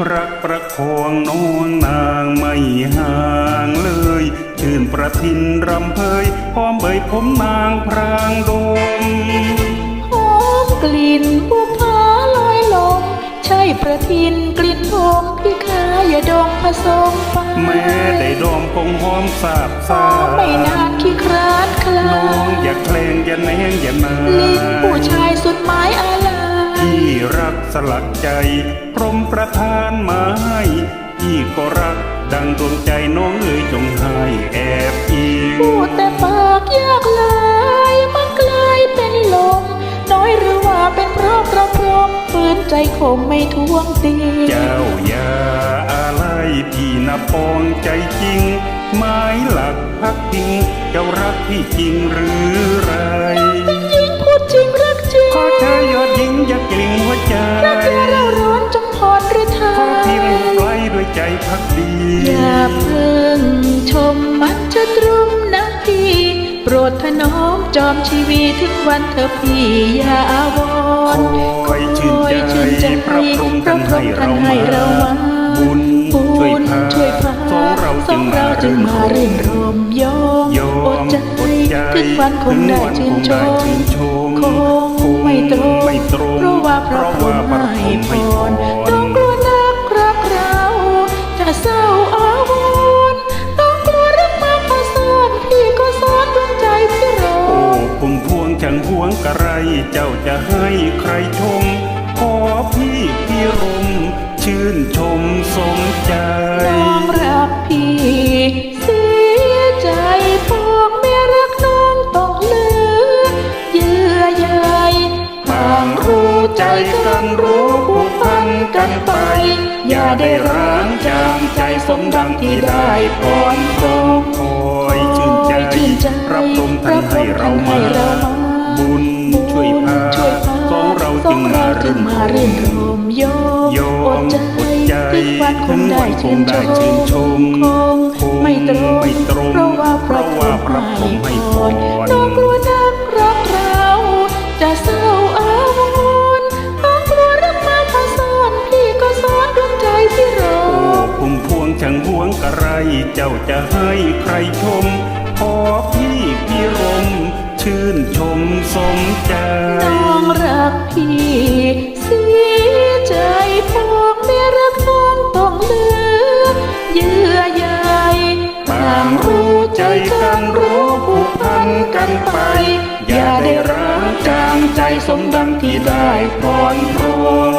น้องนางไม่ห่างเลย ชื่นประทินรำเพยพร้อมเบยผมนางพรางดมหอมกลิ่นบุพาลอยลมใช่ประทินกลิ่นหอมพี่ขายาดองผสมไปแม้ได้ดอมคงหอมสาบหซ่าอมไม่นานขี้คร้านคลาน้องยอย่าแคลงอย่าแนงอย่านาลิ้นผู้ชายสุดหมายอะไรที่รักสลักใจ พรหมประทานมาให้พี่ก็รักดังดวงใจน้องเอ๋ยจงให้แอบอิงพูดแต่ปากยากลายมันกลายเป็นลม น้อยหรือว่าเป็นเพราะกระพรมฝืนใจคงไม่ทวงตีเจ้าอย่าอะไรพี่นับปองใจจริงไม้หลักพักพิงเจ้ารักพี่จริงหรือไรเป็นหญิงพูดจริงรักจริงขอเธอยอดหญิงอย่ากลิ่ง ดถนอมจอมชีวีถึงวันเธอพี่อย่าอาวรณ์คอยชื่นใจพระพรหมท่านให้เรามาบุญช่วยพาช่วยพาสองเราสองเราจึงมารื่นรมยอมยออดมใจอดใจถึงวันคงได้ถึชื่งนวันชคงได้มชื่นชมคงไม่ตรงไม่ตรงเพราะว่าพระพรหม จ้าจะให้ใครชม ขอพี่พี่รม ชื่นชมสมใจ น้องรักพี่เสียใจพวกแม่รักน้องต้องเหลือเยื่อใยต่างรู้ใจกันรู้ผูกพันกันไป อย่าได้ร้างจางใจสมดังที่ได้พรพรมคอยชื่นใจชื่นใจรับลมท่านให้เรามาบุญ รื่งนมารรื่นรมโยโยอมดใจอดใจถึงวันคงได้ชื่นถึงวันคงได้ชชื่นชมมคงไม่ตรงไม่ตรงเพราะว่าพระเพราะว่าพระพรหมให้พรน้องกลัวนักรักเราจะเศร้าอาวรณ์น้องกลัวรักมาพาซ่อนพี่ก็ซ่อนดวงใจที่รอโอ้พุ่มพวงช่างหวงกระไร เจ้าจะให้ใครชมขอพี่พี่รมชื่นชมสมใจน้องรักพี่ กันรู้ผูกพันกันไป อย่าได้ร้างจางใจสมดังที่ได้พร